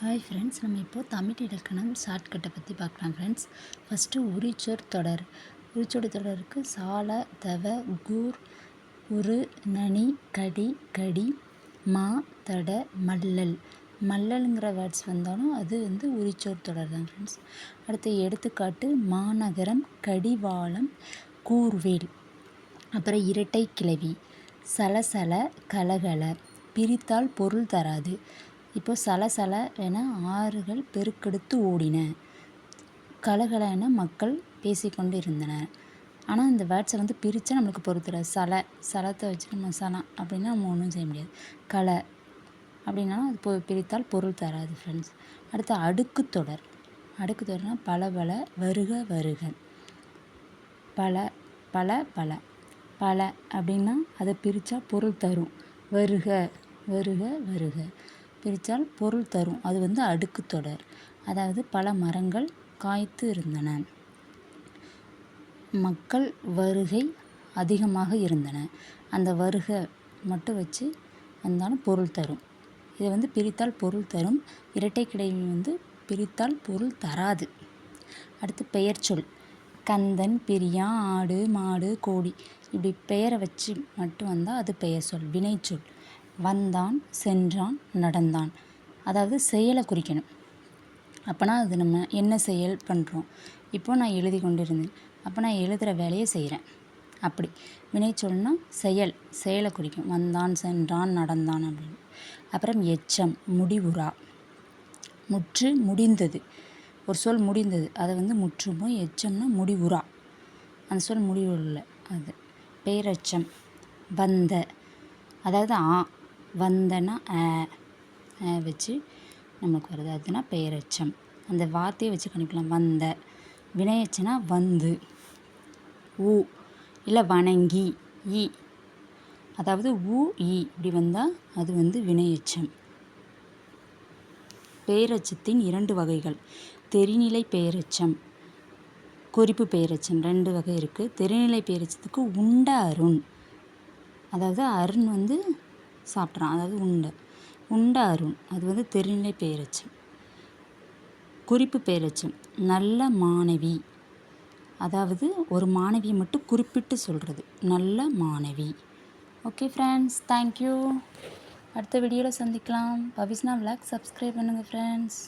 Hi friends நம்ம இப்போது தமிழ் இலக்கணம் ஷார்ட்கட்டை பற்றி பார்க்கலாம் ஃப்ரெண்ட்ஸ் ஃபஸ்ட்டு உரிச்சொற் தொடர். உரிச்சொடு தொடருக்கு சால தவ கூர் உரு நனி கடி கடி மா தட மல்லல். மல்லலுங்கிற வேர்ட்ஸ் வந்தாலும் அது வந்து உரிச்சொற் தொடர் தான் ஃப்ரெண்ட்ஸ் அடுத்து எடுத்துக்காட்டு மாநகரம் கடிவாளம் கூர்வேல். அப்புறம் இரட்டை கிளவி. சலசல கலகல. பிரித்தால் பொருள் தராது. இப்போ சலசல என ஆறுகள் பெருக்கெடுத்து ஓடின. கலகல என மக்கள் பேசிக்கொண்டு இருந்தனர். ஆனால் இந்த வேர்ட்ஸை வந்து பிரித்தா நம்மளுக்கு பொறுத்துற சலை சலத்தை வச்சு நம்ம சலம் அப்படின்னா நம்ம ஒன்றும் செய்ய முடியாது. கலை அப்படின்னாலும் அது பொ பிரித்தால் பொருள் தராது ஃப்ரெண்ட்ஸ் அடுத்து அடுக்கு தொடர். அடுக்கு தொடர்னால் பல பல வருக வருக. பல பல பல. பல அப்படின்னா அதை பிரித்தா பொருள் தரும். வருக வருக வருக. பிரித்தால் பொருள் தரும். அது வந்து அடுக்கு தொடர். அதாவது பல மரங்கள் காய்த்து இருந்தன. மக்கள் வருகை அதிகமாக இருந்தன. அந்த வருகை மட்டும் வச்சு வந்தாலும் பொருள் தரும். இதை வந்து பிரித்தால் பொருள் தரும். இரட்டை கிடை வந்து பிரித்தால் பொருள் தராது. அடுத்து பெயர் சொல். கந்தன் பிரியா ஆடு மாடு கோழி இப்படி பெயரை வச்சு மட்டும் வந்தால் அது பெயர் சொல். வினைச்சொல். வந்தான் சென்றான் நடந்தான். அதாவது செயலை குறிக்கணும். அப்போனா அது நம்ம என்ன செயல் பண்ணுறோம் இப்போது நான் எழுதி கொண்டு இருந்தேன் அப்போ நான் எழுதுகிற வேலையை செய்கிறேன் அப்படி. வினைச்சொல்னா செயல் செயலை குறிக்கும். வந்தான் சென்றான் நடந்தான் அப்படின்னு. அப்புறம் எச்சம் முடிவுறா. முற்று முடிந்தது. ஒரு சொல் முடிந்தது. அதை வந்து முற்றுமோ எச்சம்னா முடிவுறா. அந்த சொல் முடிவுள்ள அது. பேரச்சம் வந்த. அதாவது ஆ. வந்தனா ஆ வச்சு நமக்கு வருது. அதுனா பெயரெச்சம் அந்த வார்த்தையை வச்சு கணிக்கலாம். வந்த. வினையச்சனா வந்து. ஊ. இல்லை வணங்கி. ஈ. அதாவது ஊ ஈ. இப்படி வந்தால் அது வந்து வினையச்சம். பெயரச்சத்தின் இரண்டு வகைகள். தெரிநிலை பெயரச்சம் குறிப்பு பெயரச்சம் ரெண்டு வகை இருக்குது தெரிநிலை பெயரச்சத்துக்கு உண்ட அருண். அதாவது அருண் வந்து சாப்பிட்றான். அதாவது உண்டை. உண்ட அருண். அது வந்து தெரிநிலை பெயரச்சம் குறிப்பு பெயரச்சம் நல்ல மாணவி. அதாவது ஒரு மாணவியை மட்டும் குறிப்பிட்டு சொல்கிறது நல்ல மாணவி. ஓகே ஃப்ரெண்ட்ஸ் தேங்க்யூ அடுத்த வீடியோவில் சந்திக்கலாம். பவிஸ்னா விளாக் சப்ஸ்கிரைப் பண்ணுங்கள் ஃப்ரெண்ட்ஸ்